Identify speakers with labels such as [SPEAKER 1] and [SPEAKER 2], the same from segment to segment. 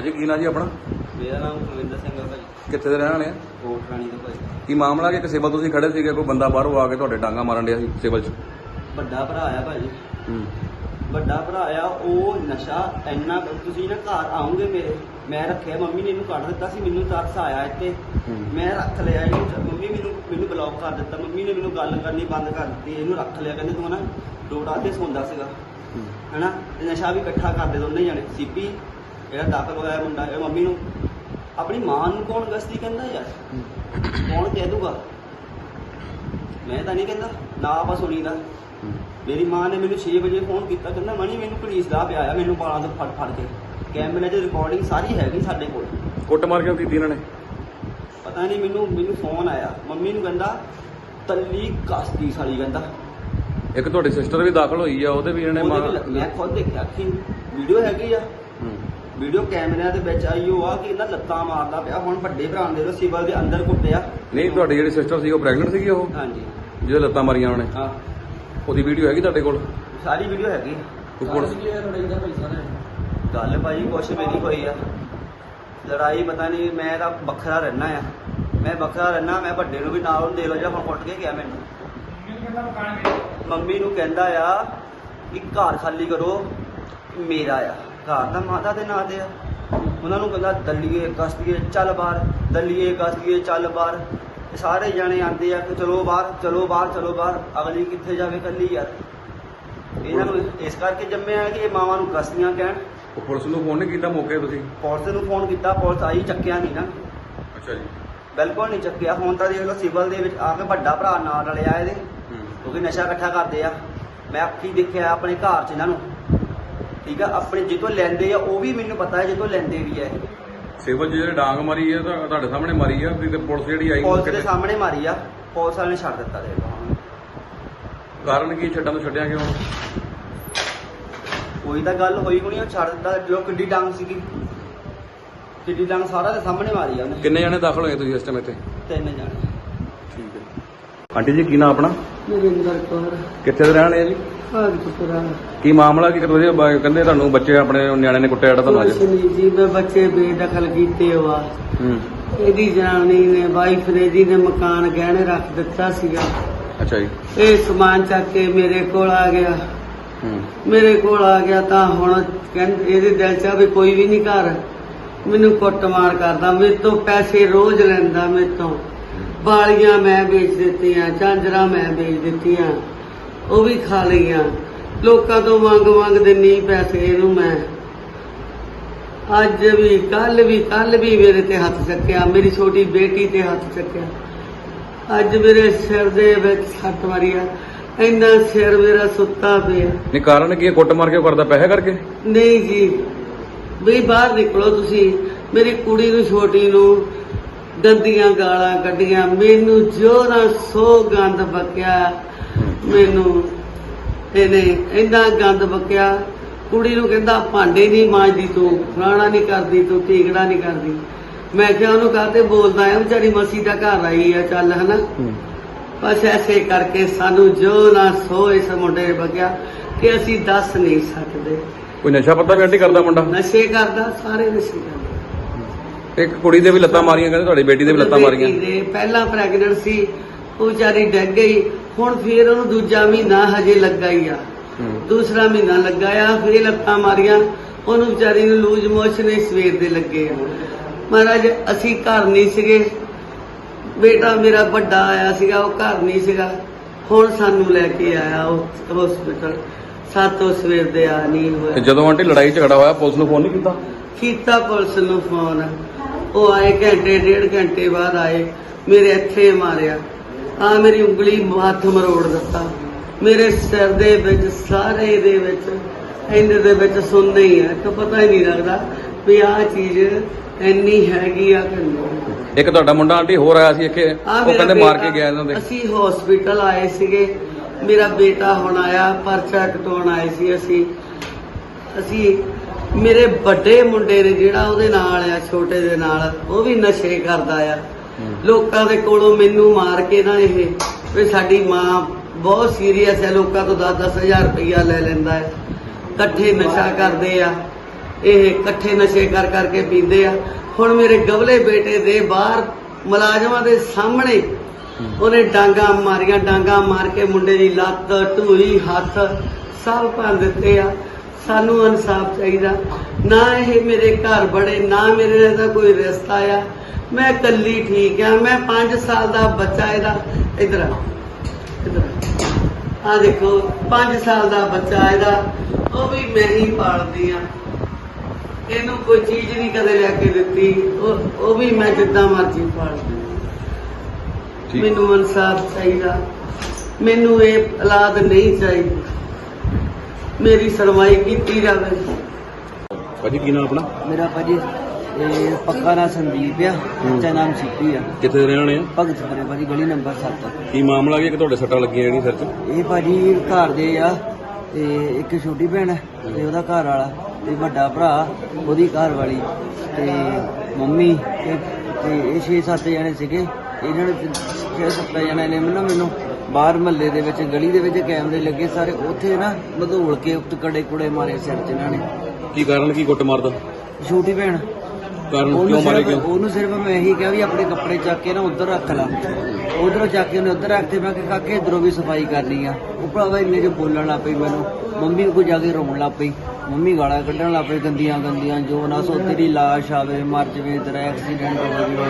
[SPEAKER 1] ਕੀ ਨਾਂ ਜੀ ਆਪਣਾ?
[SPEAKER 2] ਮੇਰਾ ਨਾਮ ਕੁਲਵਿੰਦਰ ਸਿੰਘ ਹੈ ਭਾਈ
[SPEAKER 1] ਕਿੱਥੇ ਦੇ ਰਹਿਣ ਵਾਲੇ ਆ?
[SPEAKER 2] ਕੋਟ ਰਾਣੀ ਤੋਂ ਭਾਈ
[SPEAKER 1] ਕੀ ਮਾਮਲਾ ਕਿ ਇੱਕ ਸਿਵਲ ਤੁਸੀਂ ਖੜੇ ਸੀਗੇ ਕੋਈ ਬੰਦਾ ਬਾਹਰੋਂ ਆ ਕੇ ਤੁਹਾਡੇ ਡਾਂਗਾ ਮਾਰਨ ਡਿਆ ਸੀ ਸਿਵਲ 'ਚ?
[SPEAKER 2] ਵੱਡਾ ਭਰਾ ਆ ਭਾਈ
[SPEAKER 1] ਹੂੰ।
[SPEAKER 2] ਵੱਡਾ ਭਰਾ ਆ ਉਹ ਨਸ਼ਾ ਇੰਨਾ ਤੁਸੀਂ ਨਾ ਘਰ ਆਉਂਗੇ ਮੇਰੇ ਮੈਂ ਰੱਖਿਆ ਮੰਮੀ ਨੇ ਇਹਨੂੰ ਕੱਢ ਦਿੱਤਾ ਸੀ ਮੈਨੂੰ ਤਰਸ ਆਇਆ ਇੱਥੇ।
[SPEAKER 1] ਹੂੰ।
[SPEAKER 2] ਮੈਂ ਰੱਖ ਲਿਆ ਇਹਨੂੰ ਮੰਮੀ ਮੈਨੂੰ ਮੈਨੂੰ ਬਲੌਕ ਕਰ ਦਿੱਤਾ। ਮੰਮੀ ਨੇ ਮੈਨੂੰ ਗੱਲ ਕਰਨੀ ਬੰਦ ਕਰ ਦਿੱਤੀ ਇਹਨੂੰ ਰੱਖ ਲਿਆ। ਕਹਿੰਦੇ ਤੂੰ ਨਾ ਡੋੜਾ ਤੇ ਸੌਂਦਾ ਸੀਗਾ।
[SPEAKER 1] ਹੂੰ।
[SPEAKER 2] ਹਨਾ? ਤੇ ਨਸ਼ਾ ਵੀ ਇਕੱਠਾ ਕਰਦੇ ਦੋਨੇ ਜਣੇ। ਸੀਪੀ ਜਿਹੜਾ ਦਾਖਲ ਹੋਇਆ ਮੁੰਡਾ ਇਹ ਮੰਮੀ ਨੂੰ ਆਪਣੀ ਮਾਂ ਨੂੰ ਕੌਣ ਗਸਤੀ ਕਹਿੰਦਾ ਯਾਰ? ਕੌਣ ਕਹਿ ਦੂਗਾ? ਮੈਂ ਤਾਂ ਨਹੀਂ ਕਹਿੰਦਾ ਨਾ ਆਪਾਂ ਸੁਣੀਦਾ। ਮੇਰੀ ਮਾਂ ਨੇ ਮੈਨੂੰ 6 ਵਜੇ ਫੋਨ ਕੀਤਾ ਕਹਿੰਦਾ ਮਣੀ ਮੈਨੂੰ ਪੁਲਿਸ ਦਾ ਪਿਆ ਆ ਮੈਨੂੰ ਬਾਲਾਂ ਤੋਂ ਫੜ ਫੜ ਕੇ। ਕੈਮਰੇ 'ਚ ਰਿਕਾਰਡਿੰਗ ਸਾਰੀ ਹੈਗੀ ਸਾਡੇ ਕੋਲ।
[SPEAKER 1] ਕੁੱਟ ਮਾਰ ਕਿਉਂ ਕੀਤੀ ਇਹਨਾਂ ਨੇ?
[SPEAKER 2] ਪਤਾ ਨਹੀਂ ਮੈਨੂੰ ਮੈਨੂੰ ਫੋਨ ਆਇਆ। ਮੰਮੀ ਨੂੰ ਕਹਿੰਦਾ ਤੱਲੀ ਕਸਤੀ ਸਾਲੀ ਕਹਿੰਦਾ।
[SPEAKER 1] ਇੱਕ ਤੁਹਾਡੀ ਸਿਸਟਰ ਵੀ ਦਾਖਲ ਹੋਈ ਆ ਉਹਦੇ ਵੀ ਇਹਨੇ
[SPEAKER 2] ਮੈਂ ਖੁਦ ਦੇਖਿਆ ਅੱਖੀ ਵੀਡੀਓ ਹੈਗੀ ਆ। ਵੀਡੀਓ ਕੈਮਰਿਆਂ ਦੇ ਵਿੱਚ ਆਈ ਉਹ ਆ ਕਿ ਇਹਨਾਂ ਲੱਤਾਂ ਮਾਰਦਾ ਪਿਆ। ਹੁਣ ਵੱਡੇ ਭਰਾ ਦੇ ਲੋ ਸਿਵਲ ਦੇ ਅੰਦਰ ਕੁੱਟਿਆ।
[SPEAKER 1] ਨਹੀਂ ਤੁਹਾਡੀ ਜਿਹੜੀ ਸਿਸਟਰ ਸੀ ਉਹ ਪ੍ਰੈਗਨੈਂਟ ਸੀਗੀ ਉਹ?
[SPEAKER 2] ਹਾਂਜੀ।
[SPEAKER 1] ਜਿਹਦੇ ਲੱਤਾਂ ਮਾਰੀਆਂ ਉਹਨੇ?
[SPEAKER 2] ਹਾਂ।
[SPEAKER 1] ਉਹਦੀ ਵੀਡੀਓ ਹੈਗੀ ਤੁਹਾਡੇ ਕੋਲ?
[SPEAKER 2] ਸਾਰੀ ਵੀਡੀਓ ਹੈਗੀ।
[SPEAKER 1] ਕੋਈ ਪੁਲਿਸ
[SPEAKER 2] ਗੱਲ ਭਾਜੀ ਕੁਛ ਮੇਰੀ ਹੋਈ ਆ। ਲੜਾਈ ਪਤਾ ਨਹੀਂ ਮੈਂ ਤਾਂ ਵੱਖਰਾ ਰਹਿਣਾ ਆ। ਮੈਂ ਵੱਖਰਾ ਰਹਿਣਾ ਮੈਂ ਵੱਡੇ ਨੂੰ ਵੀ ਨਾਲ ਉਹਨੂੰ ਦੇ ਲੋ ਜਿਹੜਾ ਹੁਣ ਕੁੱਟ ਕੇ ਗਿਆ ਮੈਨੂੰ। ਮੰਮੀ ਨੂੰ ਕਹਿੰਦਾ ਆ ਕਿ ਘਰ ਖਾਲੀ ਕਰੋ ਮੇਰਾ ਆ। ਘਰ ਤਾਂ ਮਾਤਾ ਦੇ ਨਾਂ ਤੇ ਆ। ਉਹਨਾਂ ਨੂੰ ਕਹਿੰਦਾ ਦਲੀਏ ਕਸਦੀਏ ਚੱਲ ਬਾਹਰ ਦਲੀਏ ਕਸਦੀਏ ਚੱਲ ਬਾਹਰ। ਸਾਰੇ ਜਾਣੇ ਆਂਦੇ ਆ ਕਿ ਚਲੋ ਬਾਹਰ ਚਲੋ ਬਾਹਰ ਚਲੋ ਬਾਹਰ ਅਗਲੀ ਕਿੱਥੇ ਜਾਵੇ ਕੱਲੀ ਯਾਰ। ਇਹਨਾਂ ਨੂੰ ਇਸ ਕਰਕੇ ਜੰਮਿਆ ਕਿ ਇਹ ਮਾਵਾਂ ਨੂੰ ਕਸਦੀਆਂ ਕਹਿਣ।
[SPEAKER 1] ਉਹ ਪੁਲਿਸ ਨੂੰ ਫੋਨ ਨਹੀਂ ਕੀਤਾ ਮੌਕੇ ਤੁਸੀਂ?
[SPEAKER 2] ਪੁਲਿਸ ਨੂੰ ਫੋਨ ਕੀਤਾ ਪੁਲਿਸ ਆਈ ਚੱਕਿਆ ਨਹੀਂ ਨਾ।
[SPEAKER 1] ਅੱਛਾ ਜੀ।
[SPEAKER 2] ਬਿਲਕੁਲ ਨਹੀਂ ਚੱਕਿਆ। ਹੁਣ ਤਾਂ ਦੇਖ ਲਓ ਸਿਵਲ ਦੇ ਵਿੱਚ ਆ ਕੇ ਵੱਡਾ ਭਰਾ ਨਾਲ ਰਲਿਆ ਇਹਦੇ। ਕਿਉਂਕਿ ਨਸ਼ਾ ਇਕੱਠਾ ਕਰਦੇ ਆ। ਮੈਂ ਅੱਖੀ ਦੇਖਿਆ ਆਪਣੇ ਘਰ 'ਚ ਇਹਨਾਂ ਨੂੰ। ਠੀਕ ਆ ਆਪਣੇ ਜਿੱਤੋਂ ਲੈਂਦੇ ਆ ਉਹ ਵੀ ਮੈਨੂੰ ਪਤਾ ਹੈ ਜਿੱਤੋਂ ਲੈਂਦੇ ਵੀ ਆ ਇਹ।
[SPEAKER 1] ਸਿਵਲ 'ਚ ਜਿਹੜੇ ਡਾਂਗ ਮਾਰੀ ਆ ਤਾਂ ਤੁਹਾਡੇ ਸਾਹਮਣੇ ਮਾਰੀ ਆ ਤੇ ਪੁਲਿਸ ਜਿਹੜੀ ਆਈ
[SPEAKER 2] ਪੁਲਿਸ ਦੇ
[SPEAKER 1] ਤੇ
[SPEAKER 2] ਸਾਹਮਣੇ ਮਾਰੀ ਆ ਪੁਲਿਸ ਵਾਲੇ ਨੇ ਛੱਡ ਦਿੱਤਾ ਦੇ
[SPEAKER 1] ਕਾਰਨ ਕੀ ਛੱਡਣ ਤੋਂ ਛੱਡਿਆ ਕਿਉਂ?
[SPEAKER 2] ਕੋਈ ਤਾਂ ਗੱਲ ਹੋਈ ਨਹੀਂ ਉਹ ਛੱਡ ਦਿੱਤਾ ਜੋ ਕਿੱਡੀ ਡੰਗ ਸੀਗੀ। ਕਿੱਡੀ ਡੰਗ ਸਾਰਾ ਦੇ ਸਾਹਮਣੇ ਮਾਰੀ ਆ ਉਹਨੇ।
[SPEAKER 1] ਕਿੰਨੇ ਜਣੇ ਦਾਖਲ ਹੋਏ ਤੁਸੀਂ ਇਸ ਟਾਈਮ ਇੱਥੇ?
[SPEAKER 2] ਤਿੰਨ ਜਾਣੇ।
[SPEAKER 1] ਠੀਕ ਹੈ। ਆਂਟੀ ਜੀ ਕੀ ਨਾਮ ਆਪਣਾ?
[SPEAKER 3] ਨਰਿੰਦਰ ਕੌਰ।
[SPEAKER 1] ਕਿੱਥੇ ਦੇ ਰਹਿਣ ਵਾਲੇ ਆ ਜੀ?
[SPEAKER 3] ਭਾਗਤਪੁਰਾ
[SPEAKER 1] ਕੀ ਮਾਮਲਾ ਕੀ ਕਰਦੇ ਬ- ਕਹਿੰਦੇ ਤੁਹਾਨੂੰ ਬੱਚੇ ਆਪਣੇ ਨਿਆਣੇ ਨੇ ਕੁੱਟਿਆ ਜਿਹੜਾ ਤੁਹਾਨੂੰ ਅੱਜ?
[SPEAKER 3] ਕੁਛ ਜੀ ਮੈਂ ਬੱਚੇ ਬੇਦਖਲ ਕੀਤੇ ਹੋਆ
[SPEAKER 1] ਹੂੰ।
[SPEAKER 3] ਇਹਦੀ ਜਨਾਨੀ ਨੇ ਵਾਈਫ ਨੇ ਜੀ ਨੇ ਮਕਾਨ ਗਹਿਣੇ ਰੱਖ ਦਿੱਤਾ ਸੀਗਾ।
[SPEAKER 1] ਅੱਛਾ ਜੀ।
[SPEAKER 3] ਇਹ ਸਮਾਨ ਚੱਕ ਕੇ ਮੇਰੇ ਕੋਲ ਆ ਗਿਆ।
[SPEAKER 1] ਹੂੰ।
[SPEAKER 3] ਮੇਰੇ ਕੋਲ ਆ ਗਿਆ ਤਾਂ ਹੁਣ ਕਹਿੰਦੇ ਇਹਦੇ ਦਿਲ 'ਚ ਆ ਵੀ ਕੋਈ ਵੀ ਨਹੀਂ ਘਰ। ਮੈਨੂੰ ਕੁੱਟਮਾਰ ਕਰਦਾ ਮੇਰੇ ਤੋਂ ਪੈਸੇ ਰੋਜ਼ ਲੈਂਦਾ ਮੇਰੇ ਤੋਂ। ਬਾਲੀਆਂ ਮੈਂ ਵੇਚ ਦਿੱਤੀਆਂ ਝਾਂਜਰਾਂ ਮੈਂ ਵੇਚ ਦਿੱਤੀਆਂ। ਉਹ ਵੀ ਖਾ ਲਈਆਂ। ਲੋਕਾਂ ਤੋਂ ਮੰਗ ਮੰਗ ਦਿੰਨੀ ਪੈਸੇ ਇਹਨੂੰ ਮੈਂ। ਅੱਜ ਵੀ ਕੱਲ ਵੀ ਕੱਲ ਵੀ ਮੇਰੇ ਤੇ ਹੱਥ ਚੱਕਿਆ। ਮੇਰੀ ਛੋਟੀ ਬੇਟੀ ਤੇ ਹੱਥ ਚੱਕਿਆ। ਅੱਜ ਮੇਰੇ ਸਿਰ ਦੇ ਵਿੱਚ ਸੱਟ ਮਾਰੀ ਆ। ਇੰਨਾ ਸਿਰ ਮੇਰਾ ਸੁੱਤਾ ਪਿਆ।
[SPEAKER 1] ਨਹੀਂ ਕਾਰਨ ਕੀ ਹੈ? ਕੁੱਟ ਮਾਰ ਕੇ ਕਰਦਾ ਪੈਸੇ ਕਰਕੇ?
[SPEAKER 3] ਨਹੀਂ ਜੀ। ਵੀ ਬਾਹਰ ਨਿਕਲੋ ਤੁਸੀਂ। ਮੇਰੀ ਕੁੜੀ ਨੂੰ ਛੋਟੀ ਨੂੰ ਦੰਦੀਆਂ ਗਾਲਾਂ ਕੱਢੀਆਂ। ਮੈਨੂੰ ਜੋ ਨਾ ਸੋ ਗੰਦ ਬਕਿਆ। ਮੈਨੂੰ ਇਹਨੇ ਇੰਨਾ ਗੰਦ ਬਕਿਆ। ਕੁੜੀ ਨੂੰ ਕਹਿੰਦਾ ਭਾਂਡੇ ਨਹੀਂ ਮਾਂਜਦੀ ਤੂੰ ਫਲਾਣਾ ਨਹੀਂ ਕਰਦੀ ਤੂੰ ਟੀਕੜਾ ਨਹੀਂ ਕਰਦੀ। ਮੈਂ ਕਿਹਾ ਉਹਨੂੰ ਕਾਹਤੇ ਬੋਲਦਾ ਆ ਵਿਚਾਰੀ ਮਸੀ ਦਾ ਘਰ ਆਈ ਆ ਚੱਲ ਹਨਾ? ਬਸ ਐਸੇ ਕਰਕੇ ਸਾਨੂੰ ਜੋ ਨਾ ਸੋ ਇਸ ਮੁੰਡੇ ਨੇ ਬਕਿਆ ਕਿ ਅਸੀਂ ਦੱਸ ਨਹੀਂ ਸਕਦੇ।
[SPEAKER 1] ਕੋਈ ਨਸ਼ਾ ਪੱਤਾ ਵੀ ਆਂਟੀ ਕਰਦਾ ਮੁੰਡਾ?
[SPEAKER 3] ਨਸ਼ੇ ਕਰਦਾ ਸਾਰੇ ਨਸ਼ੇ ਕਰਦਾ।
[SPEAKER 1] ਇੱਕ ਕੁੜੀ ਦੇ ਵੀ ਲੱਤਾਂ ਮਾਰੀਆਂ ਕਹਿੰਦੇ ਤੁਹਾਡੀ ਬੇਟੀ ਦੇ ਵੀ ਲੱਤਾਂ ਮਾਰੀਆਂ।
[SPEAKER 3] ਪਹਿਲਾਂ ਪ੍ਰੈਗਨੈਂਟ ਸੀ ਉਹ ਵਿਚਾਰੀ ਡਿੱਗ ਗਈ। ਹੁਣ ਫਿਰ ਉਹਨੂੰ ਦੂਜਾ ਮਹੀਨਾ ਹਜੇ ਲੱਗਾ ਹੀ ਆ। ਦੂਸਰਾ ਮਹੀਨਾ ਲੱਗਾ ਆ ਫਿਰ ਲੱਤਾਂ ਮਾਰੀਆਂ। ਉਹਨੂੰ ਵਿਚਾਰੀ ਨੂੰ ਲੂਜ ਮੋਸ਼ਨ ਹੀ ਸਵੇਰ ਦੇ ਲੱਗੇ ਆ। ਮਹਾਰਾਜ ਅਸੀਂ ਘਰ ਨਹੀਂ ਸੀਗੇ। ਬੇਟਾ ਮੇਰਾ ਵੱਡਾ ਆਇਆ ਸੀਗਾ ਉਹ ਘਰ ਨਹੀਂ ਸੀਗਾ। ਹੁਣ ਸਾਨੂੰ ਲੈ ਕੇ ਆਇਆ ਉਹ ਹਸਪੀਟਲ ਸਾਤੋਂ ਸਵੇਰ ਦੇ ਆ ਨਹੀਂ ਹੋਇਆ।
[SPEAKER 1] ਜਦੋਂ ਆਂਟੀ ਲੜਾਈ ਝਗੜਾ ਹੋਇਆ ਪੁਲਿਸ ਨੂੰ ਫੋਨ ਨਹੀਂ ਕੀਤਾ?
[SPEAKER 3] ਕੀਤਾ ਪੁਲਿਸ ਨੂੰ ਫੋਨ। ਉਹ ਆਏ ਘੰਟੇ ਡੇਢ ਘੰਟੇ ਬਾਅਦ ਆਏ। ਮੇਰੇ ਇੱਥੇ ਮਾਰਿਆ। ਆ ਮੇਰੀ ਉਂਗਲੀ ਹੱਥ ਮਰੋੜ ਦਿੱਤਾ। ਮੇਰੇ ਸਿਰ ਦੇ ਵਿੱਚ ਸਾਰੇ ਦੇ ਵਿੱਚ ਇੰਨੇ ਦੇ ਵਿੱਚ ਸੁਣਨੇ ਹੀ ਹੈ ਤਾਂ ਪਤਾ ਹੀ ਨਹੀਂ ਲੱਗਦਾ ਵੀ ਆਹ ਚੀਜ਼ ਇੰਨੀ ਹੈਗੀ ਆ ਕਿ ਨਹੀਂ।
[SPEAKER 1] ਇੱਕ ਤੁਹਾਡਾ ਮੁੰਡਾ ਆਂਟੀ ਹੋਰ ਆਇਆ ਸੀ ਇੱਥੇ ਉਹ ਕਹਿੰਦੇ ਮਾਰ ਕੇ ਗਿਆ ਇਹਨਾਂ ਦੇ।
[SPEAKER 3] ਅਸੀਂ ਹਸਪੀਟਲ ਆਏ ਸੀਗੇ। ਮੇਰਾ ਬੇਟਾ ਹੁਣ ਆਇਆ ਪਰਚਾ ਕਟਾਉਣ ਆਏ ਸੀ ਅਸੀਂ। ਅਸੀਂ ਮੇਰੇ ਵੱਡੇ ਮੁੰਡੇ ਨੇ ਜਿਹੜਾ ਉਹਦੇ ਨਾਲ ਆ ਛੋਟੇ ਦੇ ਨਾਲ ਉਹ ਵੀ ਨਸ਼ੇ ਕਰਦਾ ਆ। ਲੋਕਾਂ ਦੇ ਕੋਲੋਂ ਮੈਨੂੰ ਮਾਰ ਕੇ ਨਾ ਇਹ ਵੀ ਸਾਡੀ ਮਾਂ ਬਹੁਤ ਸੀਰੀਅਸ ਹੈ ਲੋਕਾਂ ਤੋਂ 10-10 ਹਜ਼ਾਰ ਰੁਪਈਆ ਲੈ ਲੈਂਦਾ ਹੈ। ਇਕੱਠੇ ਨਸ਼ਾ ਕਰਦੇ ਆ ਇਹ ਇਕੱਠੇ ਨਸ਼ੇ ਕਰ ਕਰਕੇ ਪੀਂਦੇ ਆ। ਹੁਣ ਮੇਰੇ ਗਵਲੇ ਬੇਟੇ ਦੇ ਬਾਹਰ ਮੁਲਾਜ਼ਮਾਂ ਦੇ ਸਾਹਮਣੇ ਉਹਨੇ ਡਾਂਗਾ ਮਾਰੀਆਂ ਡਾਂਗਾ ਮਾਰ ਕੇ ਮੁੰਡੇ ਦੀ ਲੱਤ ਢੂਈ ਹੱਥ ਸਭ ਭੰਨ ਦਿੱਤੇ ਆ। ਸਾਨੂੰ ਇਨਸਾਫ ਚਾਹੀਦਾ। ਨਾ ਇਹ ਮੇਰੇ ਘਰ ਬੜੇ ਨਾ ਮੇਰੇ ਦਾ ਕੋਈ ਰਿਸ਼ਤਾ ਆ। ਮੈਂ ਇਕੱਲੀ ਠੀਕ ਆ ਮੈਂ 5 ਸਾਲ ਦਾ ਬੱਚਾ ਇਹਦਾ। ਇਧਰ ਆ ਇਧਰ ਆ। ਦੇਖੋ 5 ਸਾਲ ਦਾ ਬੱਚਾ ਇਹਦਾ। ਉਹ ਵੀ ਮੈਂ ਹੀ ਪਾਲਦੀ ਆ। ਇਹਨੂੰ ਕੋਈ ਚੀਜ਼ ਨਹੀਂ ਕਦੇ ਲੈ ਕੇ ਦਿੱਤੀ। ਉਹ ਉਹ ਵੀ ਮੈਂ ਜਿੱਦਾਂ ਮਰਜ਼ੀ ਪਾਲਦੀ। ਮੈਨੂੰ ਇਨਸਾਫ ਚਾਹੀਦਾ। ਮੈਨੂੰ ਇਹ ਔਲਾਦ ਨਹੀਂ ਚਾਹੀਦੀ। ਮੇਰੀ ਸੁਣਵਾਈ ਕੀਤੀ ਜਾਵੇ।
[SPEAKER 1] ਭਾਜੀ ਕੀ ਨਾਮ ਆਪਣਾ?
[SPEAKER 4] ਮੇਰਾ ਭਾਜੀ ਇਹ ਪੱਕਾ ਨਾਂ ਸੰਦੀਪ ਆ ਬੱਚਾ ਨਾਮ ਸਿੱਪੀ ਆ।
[SPEAKER 1] ਕਿੱਥੇ ਦੇ ਰਹਿਣ ਵਾਲੇ ਆ?
[SPEAKER 4] ਭਗਤਪੁਰੇ ਭਾਜੀ ਗਲੀ ਨੰਬਰ 7
[SPEAKER 1] ਕੀ ਮਾਮਲਾ ਕੀ ਹੈ ਕਿ ਤੁਹਾਡੇ ਸੱਟਾਂ ਲੱਗੀਆਂ ਜਿਹੜੀਆਂ ਸਿਰ 'ਚ?
[SPEAKER 4] ਇਹ ਭਾਜੀ ਘਰ ਦੇ ਆ ਤੇ ਇੱਕ ਛੋਟੀ ਭੈਣ ਹੈ ਤੇ ਉਹਦਾ ਘਰ ਵਾਲਾ ਤੇ ਵੱਡਾ ਭਰਾ ਉਹਦੀ ਘਰ ਵਾਲੀ ਤੇ ਮੰਮੀ ਤੇ ਤੇ ਇਹ 6-7 ਜਣੇ ਸੀਗੇ। ਇਹਨਾਂ ਨੇ 6-7 ਜਣੇ ਨੇ ਮੈਨੂੰ ਮੈਨੂੰ। ਬਾਹਰ ਮਹੱਲੇ ਦੇ ਵਿੱਚ ਗਲੀ ਦੇ ਵਿੱਚ ਕੈਮਰੇ ਲੱਗੇ ਸਾਰੇ ਉੱਥੇ ਨਾ ਮਧੋਲ ਕੇ ਉੱਤ ਕੜੇ ਕੁੜੇ ਮਾਰੇ ਸਿਰ 'ਚ ਇਹਨਾਂ ਨੇ।
[SPEAKER 1] ਕੀ ਕਾਰਨ ਕੀ ਕੁੱਟ ਮਾਰਦਾ?
[SPEAKER 4] ਛੋਟੀ ਭੈਣ।
[SPEAKER 1] ਕਾਰਨ ਕਿਉਂ ਮਾਰੇ ਕਿਉਂ?
[SPEAKER 4] ਉਹਨੂੰ ਸਿਰਫ ਮੈਂ ਇਹੀ ਕਿਹਾ ਵੀ ਆਪਣੇ ਕੱਪੜੇ ਚੱਕ ਕੇ ਨਾ ਉੱਧਰ ਰੱਖ ਲਾ। ਉਧਰੋਂ ਚੱਕ ਕੇ ਉਹਨੇ ਉੱਧਰ ਰੱਖ ਤੇ ਮੈਂ ਕਿਹਾ ਕਾਕੇ ਇਧਰੋਂ ਵੀ ਸਫ਼ਾਈ ਕਰਨੀ ਆ। ਉਹ ਭਰਾਵਾ ਇੰਨੇ ਚ ਬੋਲਣ ਲੱਗ ਪਈ ਮੈਨੂੰ। ਮੰਮੀ ਕੋ ਜਾ ਕੇ ਰੋਣ ਲੱਗ ਪਈ। ਮੰਮੀ ਗਾਲਾਂ ਕੱਢਣ ਲੱਗ ਪਈ ਗੰਦੀਆਂ ਗੰਦੀਆਂ ਜੋ ਨਾ ਸੋ ਤੇਰੀ ਲਾਸ਼ ਆਵੇ ਮਰ ਜਵੇ ਤੇਰਾ ਐਕਸੀਡੈਂਟ ਹੋ ਜਾਵੇ।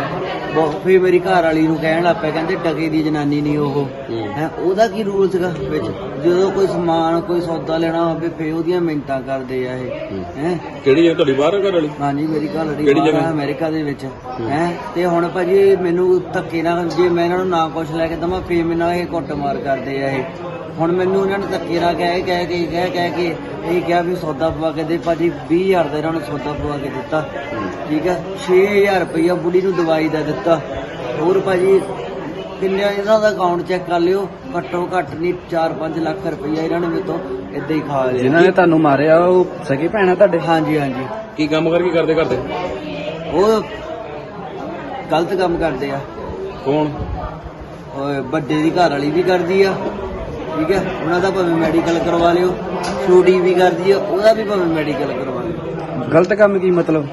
[SPEAKER 4] ਬਹੁਤ ਫਿਰ ਮੇਰੀ ਘਰ ਵਾਲੀ ਨੂੰ ਕਹਿਣ ਲੱਗ ਪਿਆ ਕਹਿੰਦੇ ਟਕੇ ਦੀ ਜਨਾਨੀ ਨਹੀਂ ਉਹ।
[SPEAKER 1] ਹੂੰ।
[SPEAKER 4] ਉਹਦਾ ਕੀ ਰੂਲ ਸੀਗਾ ਵਿੱਚ? ਜਦੋਂ ਕੋਈ ਸਮਾਨ ਕੋਈ ਸੌਦਾ ਲੈਣਾ ਹੋਵੇ ਫੇ ਉਹਦੀਆਂ ਮਿੰਤਾਂ ਕਰਦੇ ਆ ਇਹ।
[SPEAKER 1] ਹੂੰ। ਕਿਹੜੀ ਜਗ੍ਹਾ ਤੁਹਾਡੀ ਬਾਹਰ ਘਰ ਵਾਲੀ
[SPEAKER 4] ਹਾਂਜੀ ਮੇਰੀ ਘਰ ਵਾਲੀ
[SPEAKER 1] ਕਿਹੜੀ
[SPEAKER 4] ਬਾਹਰ? ਅਮਰੀਕਾ ਦੇ ਵਿੱਚ। ਹੈ ਤੇ ਹੁਣ ਭਾਜੀ ਮੈਨੂੰ ਧੱਕੇ ਨਾਲ ਜੇ ਮੈਂ ਇਹਨਾਂ ਨੂੰ ਨਾ ਕੁਛ ਲੈ ਕੇ ਦਵਾਂ ਫੇਰ ਮੇਰੇ ਨਾਲ ਇਹ ਕੁੱਟਮਾਰ ਕਰਦੇ ਆ ਇਹ। ਹੁਣ ਮੈਨੂੰ ਇਹਨਾਂ ਨੇ ਧੱਕੇ ਨਾਲ ਕਹਿ ਕਹਿ ਕੇ ਕਹਿ ਕਹਿ ਕੇ ਇਹ ਕਿਹਾ ਵੀ ਸੌਦਾ ਪਵਾ ਕੇ ਦੇ ਭਾਜੀ 20000 ਦਾ ਇਹਨਾਂ ਨੂੰ ਸੌਦਾ ਪਵਾ ਕੇ ਦਿੱਤਾ। ਠੀਕ ਹੈ 6000 ਰੁਪਇਆ ਬੁੜੀ ਨੂੰ ਦਵਾਈ ਦਾ ਦਿੱਤਾ। ਹੋਰ ਭਾਜੀ ਕਿੰਨੇ ਇਹਨਾਂ ਦਾ ਅਕਾਊਂਟ ਚੈੱਕ ਕਰ ਲਿਓ? ਘੱਟੋ ਘੱਟ ਨਹੀਂ 4-5 ਲੱਖ ਰੁਪਇਆ ਇਹਨਾਂ ਨੇ ਮੇਰੇ ਤੋਂ ਇਦਾਂ ਹੀ ਖਾ ਲਿਆ।
[SPEAKER 5] ਜਿਨ੍ਹਾਂ ਨੇ ਤੁਹਾਨੂੰ ਮਾਰਿਆ ਉਹ ਸਗੀ ਭੈਣ ਆ ਤੁਹਾਡੇ?
[SPEAKER 4] ਹਾਂਜੀ ਹਾਂਜੀ।
[SPEAKER 1] ਕੀ ਕੰਮ ਕਰ ਕੀ ਕਰਦੇ ਕਰਦੇ?
[SPEAKER 4] ਉਹ ਗਲਤ ਕੰਮ ਕਰਦੇ ਆ।
[SPEAKER 1] ਕੌਣ?
[SPEAKER 4] ਓਏ ਵੱਡੇ ਦੀ ਘਰ ਵਾਲੀ ਵੀ ਕਰਦੀ ਆ। ਠੀਕ ਹੈ? ਉਹਨਾਂ ਦਾ ਭਾਵੇਂ ਮੈਡੀਕਲ ਕਰਵਾ ਲਿਓ ਛੋਟੀ ਵੀ ਕਰਦੀ ਆ ਉਹਦਾ ਵੀ ਭਾਵੇਂ ਮੈਡੀਕਲ ਕਰਵਾ ਲਿਓ।
[SPEAKER 5] ਗਲਤ ਕੰਮ ਕੀ ਮਤਲਬ?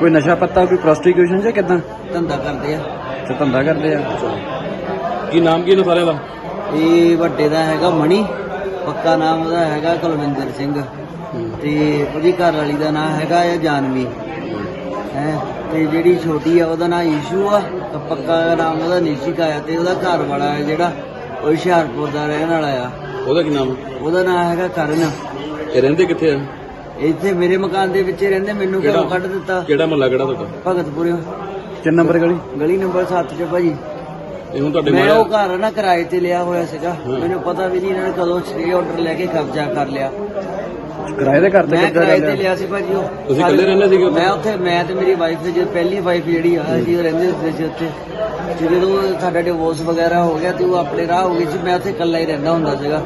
[SPEAKER 5] ਕੋਈ ਨਸ਼ਾ ਪੱਤਾ ਕੋਈ ਪ੍ਰੋਸਟੀਕਿਊਸ਼ਨ ਜਾਂ ਕਿਦਾਂ?
[SPEAKER 4] ਧੰਦਾ ਕਰਦੇ ਆ।
[SPEAKER 5] ਤੇ ਧੰਦਾ ਕਰਦੇ ਆ।
[SPEAKER 1] ਕੀ ਨਾਮ ਕੀ ਇਹਨਾਂ ਸਾਰਿਆਂ ਦਾ?
[SPEAKER 4] ਇਹ ਵੱਡੇ ਦਾ ਹੈਗਾ ਮਣੀ ਪੱਕਾ ਨਾਮ ਉਹਦਾ ਹੈਗਾ ਕੁਲਵਿੰਦਰ ਸਿੰਘ। ਤੇ ਉਹਦੀ ਘਰ ਵਾਲੀ ਦਾ ਨਾਮ ਹੈਗਾ ਆ ਜਾਨਵੀ। ਹੈ? ਤੇ ਜਿਹੜੀ ਛੋਟੀ ਆ ਉਹਦਾ ਨਾਮ ਈਸ਼ੂ ਆ। ਤੇ ਪੱਕਾ ਨਾਮ ਉਹਦਾ ਨਿਸ਼ਿਕਾ ਆ ਤੇ ਉਹਦਾ ਘਰ ਵਾਲਾ ਹੈ ਜਿਹੜਾ ਉਹ ਹੁਸ਼ਿਆਰਪੁਰ ਦਾ ਰਹਿਣ ਵਾਲਾ ਆ।
[SPEAKER 1] ਉਹਦਾ ਕੀ ਨਾਮ?
[SPEAKER 4] ਉਹਦਾ ਨਾਮ ਹੈਗਾ ਕਰਨ।
[SPEAKER 1] ਇਹ ਰਹਿੰਦੇ ਕਿੱਥੇ ਆ?
[SPEAKER 4] ਇੱਥੇ ਮੇਰੇ ਮਕਾਨ ਦੇ ਵਿੱਚ ਹੀ ਰਹਿੰਦੇ ਮੈਨੂੰ ਘਰੋਂ ਕੱਢ ਦਿੱਤਾ।
[SPEAKER 1] ਕਿਹੜਾ ਮਹੱਲਾ ਕਿਹੜਾ ਤੁਹਾਡਾ?
[SPEAKER 4] ਭਗਤਪੁਰੇ।
[SPEAKER 5] ਕਿੰਨ ਨੰਬਰ ਗਲੀ?
[SPEAKER 4] ਗਲੀ ਨੰਬਰ 7 ਚ ਭਾਜੀ।
[SPEAKER 1] ਇਹ ਹੁਣ ਤੁਹਾਡੇ
[SPEAKER 4] ਮੈਂ ਉਹ ਘਰ ਨਾ ਕਿਰਾਏ ਤੇ ਲਿਆ ਹੋਇਆ ਸੀਗਾ। ਮੈਨੂੰ ਪਤਾ ਵੀ ਨਹੀਂ ਇਹਨਾਂ ਨੇ ਕਦੋਂ ਸਟੇ ਆਰਡਰ ਲੈ ਕੇ ਕਬਜ਼ਾ ਕਰ ਲਿਆ।
[SPEAKER 5] ਕਿਰਾਏ ਦੇ ਘਰ ਤੇ
[SPEAKER 4] ਮੈਂ
[SPEAKER 5] ਕਿੱਦਾਂ
[SPEAKER 4] ਕਿਰਾਏ ਤੇ
[SPEAKER 5] ਰਹਿੰਦੇ
[SPEAKER 4] ਲਿਆ ਸੀ ਭਾਜੀ ਉਹ।
[SPEAKER 1] ਤੁਸੀਂ ਇਕੱਲੇ ਰਹਿੰਦੇ ਸੀਗੇ ਉੱਥੇ?
[SPEAKER 4] ਮੈਂ ਉੱਥੇ ਮੈਂ ਤੇ ਮੇਰੀ ਵਾਈਫ ਜਿਹੜੀ ਪਹਿਲੀ ਵਾਈਫ ਜਿਹੜੀ ਆ ਜੀ ਉਹ ਰਹਿੰਦੇ ਹੁੰਦੇ ਸੀ ਉੱਥੇ। ਤੇ ਜਦੋਂ ਸਾਡਾ ਡਿਵੋਰਸ ਵਗੈਰਾ ਹੋ ਗਿਆ ਤੇ ਉਹ ਆਪਣੇ ਰਾਹ ਹੋ ਗਈ ਸੀ ਮੈਂ ਉੱਥੇ ਇਕੱਲਾ ਹੀ ਰਹਿੰਦਾ ਹੁੰਦਾ ਸੀਗਾ।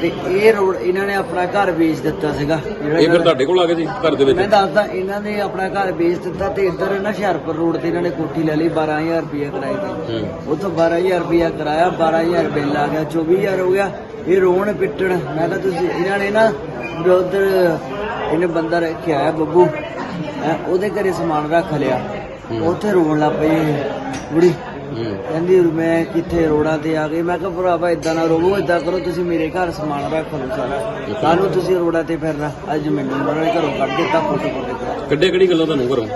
[SPEAKER 4] ਤੇ ਇਹ ਰੋਡ ਇਹਨਾਂ ਨੇ ਆਪਣਾ ਘਰ ਵੇਚ ਦਿੱਤਾ ਸੀਗਾ। ਜਿਹੜਾ
[SPEAKER 1] ਇਹ ਫਿਰ ਤੁਹਾਡੇ ਕੋਲ ਆ ਗਏ ਸੀ ਘਰ ਦੇ
[SPEAKER 4] ਮੈਂ
[SPEAKER 1] ਵਿੱਚ
[SPEAKER 4] ਦੱਸਦਾ ਇਹਨਾਂ ਨੇ ਆਪਣਾ ਘਰ ਵੇਚ ਦਿੱਤਾ ਤੇ ਇੱਧਰ ਨਾ ਹੁਸ਼ਿਆਰਪੁਰ ਰੋਡ ਤੇ ਇਹਨਾਂ ਨੇ ਕੋਠੀ ਲੈ ਲਈ 12000 ਰੁਪਏ ਕਿਰਾਏ ਤੇ।
[SPEAKER 1] ਹੂੰ।
[SPEAKER 4] ਉਥੋਂ 12000 ਰੁਪਇਆ ਕਰਾਇਆ 12000 ਬਿੱਲ ਆ ਗਿਆ 24000 ਹੋ ਗਿਆ। ਇਹ ਰੋਣ ਪਿੱਟਣ ਮੈਂ ਕਿਹਾ ਤੁਸੀਂ ਇਹਨਾਂ ਨੇ ਨਾ ਉਧਰ ਇਹਨੇ ਬੰਦਾ ਰੱਖਿਆ ਆ ਬੱਬੂ ਹੈਂ, ਉਹਦੇ ਘਰੇ ਸਮਾਨ ਰੱਖ ਲਿਆ। ਉੱਥੇ ਰੋਣ ਲੱਗ ਪਈ ਬੁੜੀ।
[SPEAKER 1] ਹੂੰ
[SPEAKER 4] ਕਹਿੰਦੀ ਮੈਂ ਕਿੱਥੇ ਰੋੜਾਂ ਤੇ ਆ ਗਈ। ਮੈਂ ਕਿਹਾ ਭਰਾਵਾ ਇਦਾਂ ਨਾ ਰੋਵੋ ਇਦਾਂ ਕਰੋ ਤੁਸੀਂ ਮੇਰੇ ਘਰ ਸਮਾਨ ਰੱਖ ਲਓ ਸਾਰਾ। ਕਾਹਨੂੰ ਤੁਸੀਂ ਰੋੜਾਂ ਤੇ ਫਿਰਨਾ। ਅੱਜ ਮੈਨੂੰ ਉਹਨਾਂ ਨੇ ਘਰੋਂ ਕੱਢ ਦਿੱਤਾ ਫੁੱਟ ਫੁੱਟ
[SPEAKER 1] ਕੱਢੇ ਕਿਹੜੀ ਗੱਲੋਂ ਤੁਹਾਨੂੰ ਘਰੋਂ?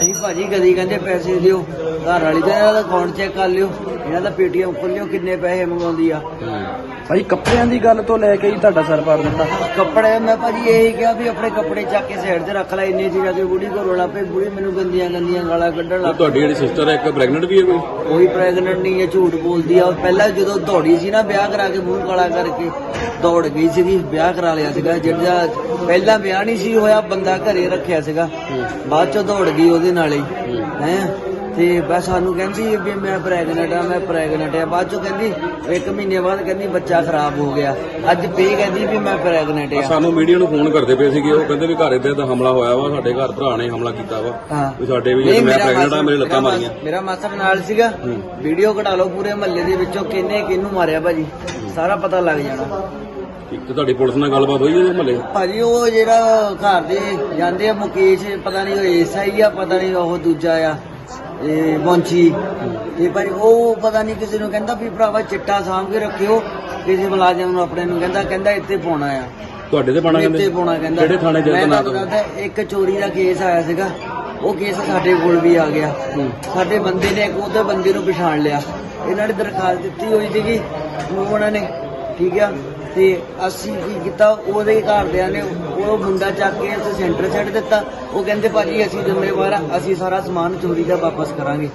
[SPEAKER 4] ਅਸੀਂ ਭਾਜੀ ਕਦੀ ਕਹਿੰਦੇ ਪੈਸੇ ਦਿਓ ਘਰ ਵਾਲੀ ਦਾ ਅਕਾਊਂਟ ਚੈੱਕ ਕਰ ਲਿਓ। ਇਹਨਾਂ ਦਾ ਪੇਟੀਐਮ ਖੋਲਿਓ ਕਿੰਨੇ ਪੈਸੇ ਮੰਗਾਉਂਦੀ ਆ।
[SPEAKER 5] ਭਾਈ ਕੱਪੜਿਆਂ ਦੀ ਗੱਲ ਤੋਂ ਲੈ ਕੇ ਹੀ ਤੁਹਾਡਾ ਸਰ ਪਾੜ ਦਿੱਤਾ।
[SPEAKER 4] ਕੱਪੜੇ ਮੈਂ ਭਾਜੀ ਇਹੀ ਕਿਹਾ ਵੀ ਆਪਣੇ ਕੱਪੜੇ ਚੱਕ ਕੇ ਸਾਈਡ ਤੇ ਰੱਖ ਲੈ ਇੰਨੇ ਜਾ ਕੇ ਬੁੜੀ ਕੋ ਰੋਲਾ ਪਈ ਬੁੜੀ ਮੈਨੂੰ ਗੰਦੀਆਂ ਗੰਦੀਆਂ ਗਾਲਾਂ ਕੱਢਣ ਲੱਗ
[SPEAKER 1] ਤੁਹਾਡੀ ਜਿਹੜੀ ਸਿਸਟਰ ਹੈ ਇੱਕ ਪ੍ਰੈਗਨੈਂਟ ਵੀ ਹੈ ਕੋਈ?
[SPEAKER 4] ਕੋਈ ਪ੍ਰੈਗਨੈਂਟ ਨਹੀਂ ਹੈ ਝੂਠ ਬੋਲਦੀ ਆ। ਪਹਿਲਾਂ ਜਦੋਂ ਦੌੜੀ ਸੀ ਨਾ ਵਿਆਹ ਕਰਾ ਕੇ ਮੂੰਹ ਕਾਲਾ ਕਰਕੇ ਦੌੜ ਗਈ ਸੀਗੀ ਵਿਆਹ ਕਰਾ ਲਿਆ ਸੀਗਾ। ਜਿਹੜਾ ਪਹਿਲਾਂ ਵਿਆਹ ਨਹੀਂ ਸੀ ਹੋਇਆ ਬੰਦਾ ਘਰੇ ਰੱਖਿਆ ਸੀਗਾ। ਬਾਅਦ ਚੋਂ ਦੌੜ ਗਈ ਉਹਦੇ ਨਾਲ ਹੀ। ਹੈ? ਤੇ ਬਸ ਸਾਨੂੰ ਕਹਿੰਦੀ ਵੀ ਮੈਂ ਪ੍ਰੈਗਨੈਂਟ ਆ ਮੈਂ ਪ੍ਰੈਗਨੈਂਟ ਆ ਬਾਅਦ ਚੋਂ ਕਹਿੰਦੀ ਇੱਕ ਮਹੀਨੇ ਬਾਅਦ ਕਹਿੰਦੀ ਬੱਚਾ ਖਰਾਬ ਹੋ ਗਿਆ। ਅੱਜ ਫੇਰ ਕਹਿੰਦੀ ਵੀ ਮੈਂ ਪ੍ਰੈਗਨੈਂਟ ਆ
[SPEAKER 1] ਸਾਨੂੰ ਮੀਡੀਆ ਨੂੰ ਫੋਨ ਕਰਦੇ ਪਏ ਸੀਗੇ। ਉਹ ਕਹਿੰਦੇ ਵੀ ਘਰ ਇੱਦਾਂ ਦਾ ਹਮਲਾ ਹੋਇਆ ਵਾ ਸਾਡੇ ਘਰ ਭਰਾ ਨੇ ਹਮਲਾ ਕੀਤਾ ਵਾ। ਵੀ ਸਾਡੇ ਵੀ ਮੈਂ ਪ੍ਰੈਗਨੈਂਟ ਆ ਮੇਰੇ ਲੱਤਾਂ
[SPEAKER 4] ਮੇਰਾ
[SPEAKER 1] ਮਾਰੀਆਂ।
[SPEAKER 4] ਮੇਰਾ ਮਾਸਟਰ ਨਾਲ ਸੀਗਾ। ਵੀਡੀਓ ਕਢਾ ਲਓ ਪੂਰੇ ਮਹੱਲੇ ਦੇ ਵਿੱਚੋਂ ਕਿੰਨੇ ਕਿਹਨੂੰ ਮਾਰਿਆ ਭਾਜੀ। ਸਾਰਾ ਪਤਾ ਲੱਗ ਜਾਣਾ।
[SPEAKER 1] ਠੀਕ ਤੇ ਤੁਹਾਡੀ ਪੁਲਿਸ ਨਾਲ ਗੱਲਬਾਤ ਹੋਈ ਉਹਦੇ ਮਹੱਲੇ?
[SPEAKER 4] ਭਾਜੀ ਉਹ ਜਿਹੜਾ ਘਰ ਦੇ ਜਾਂਦੇ ਆ ਮੁਕੇਸ਼ ਪਤਾ ਨਹੀਂ ਉਹ ਏਸਾਈ ਆ ਪਤਾ ਨਹੀਂ ਉਹ ਦੂਜਾ ਆ। ਇਹ ਬੌਂਚੀ। ਤੇ ਭਾਜੀ ਉਹ ਪਤਾ ਨਹੀਂ ਕਿਸੇ ਨੂੰ ਕਹਿੰਦਾ ਵੀ ਭਰਾਵਾ ਚਿੱਟਾ ਸਾਂਭ ਕੇ ਰੱਖਿਓ। ਕਿਸੇ ਮੁਲਾਜ਼ਮ ਨੂੰ ਆਪਣੇ ਨੂੰ ਕਹਿੰਦਾ ਕਹਿੰਦਾ ਇੱਥੇ ਪਾਉਣਾ ਆ।
[SPEAKER 1] ਤੁਹਾਡੇ ਤੇ ਪਾਣਾ
[SPEAKER 4] ਇੱਥੇ
[SPEAKER 1] ਕਹਿੰਦੇ?
[SPEAKER 4] ਪਾਉਣਾ ਕਹਿੰਦਾ।
[SPEAKER 1] ਕਿਹੜੇ ਥਾਣੇ
[SPEAKER 4] ਮੈਂ
[SPEAKER 1] ਨਾ
[SPEAKER 4] ਤੁਹਾਨੂੰ ਦੱਸਦਾ ਇੱਕ ਚੋਰੀ ਦਾ ਕੇਸ ਆਇਆ ਸੀਗਾ। ਉਹ ਕੇਸ ਸਾਡੇ ਕੋਲ ਵੀ ਆ ਗਿਆ। ਸਾਡੇ ਬੰਦੇ ਨੇ ਇੱਕ ਉਹਦੇ ਬੰਦੇ ਨੂੰ ਪਛਾਣ ਲਿਆ। ਇਹਨਾਂ ਨੇ ਦਰਖਾਸਤ ਦਿੱਤੀ ਹੋਈ ਸੀਗੀ ਉਹ ਉਹਨਾਂ ਨੇ। ਠੀਕ ਆ? ਤੇ ਅਸੀਂ ਕੀ ਕੀਤਾ ਉਹਦੇ ਘਰਦਿਆਂ ਨੇ ਉਹ ਮੁੰਡਾ ਚੱਕ ਕੇ ਅਸੀਂ ਸੈਂਟਰ ਛੱਡ ਦਿੱਤਾ। ਉਹ ਕਹਿੰਦੇ ਭਾਜੀ ਅਸੀਂ ਜ਼ਿੰਮੇਵਾਰ ਆ ਅਸੀਂ ਸਾਰਾ ਸਮਾਨ ਚੋਰੀ ਦਾ ਵਾਪਸ ਕਰਾਂਗੇ।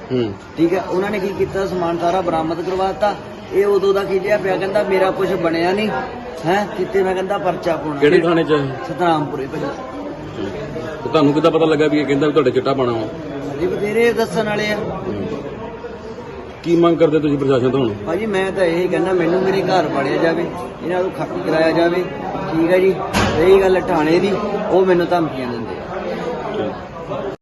[SPEAKER 4] ਠੀਕ ਹੈ ਉਹਨਾਂ ਨੇ ਕੀ ਕੀਤਾ ਸਮਾਨ ਸਾਰਾ ਬਰਾਮਦ ਕਰਵਾਤਾ ਇਹ ਉਦੋਂ ਦਾ ਖਿਜਿਆ ਪਿਆ ਕਹਿੰਦਾ ਮੇਰਾ ਕੁਝ ਬਣਿਆ ਨਹੀਂ ਹੈ? ਕਿਤੇ ਮੈਂ ਕਹਿੰਦਾ ਪਰਚਾ ਪਾਉਣਾ
[SPEAKER 1] ਕਿਹੜੇ ਥਾਣੇ ਚ?
[SPEAKER 4] ਸਤਨਾਮਪੁਰੇ ਭਾਜੀ।
[SPEAKER 1] ਤੁਹਾਨੂੰ ਕਿੱਦਾਂ ਪਤਾ ਲੱਗਾ ਵੀ ਇਹ ਕਹਿੰਦਾ ਵੀ ਤੁਹਾਡੇ ਚਿੱਟਾ ਪਾਣਾ ਵਾ?
[SPEAKER 4] ਜੀ ਬਥੇਰੇ ਦੱਸਣ ਵਾਲੇ ਆ।
[SPEAKER 1] ਕੀ ਮੰਗ ਕਰਦੇ ਤੁਸੀਂ ਪ੍ਰਸ਼ਾਸਨ ਤੋਂ ਹੁਣ?
[SPEAKER 4] ਭਾਜੀ ਮੈਂ ਤਾਂ ਇਹ ਕਹਿੰਦਾ ਮੈਨੂੰ ਮੇਰੇ ਘਰ ਵੜਿਆ ਜਾਵੇ ਇਹਨਾਂ ਨੂੰ ਖਤਮ ਕਰਾਇਆ ਜਾਵੇ। ਠੀਕ ਹੈ ਜੀ ਰਹੀ ਗੱਲ ਠਾਣੇ ਦੀ ਉਹ ਮੈਨੂੰ ਧਮਕੀਆਂ ਦਿੰਦੇ ਆ।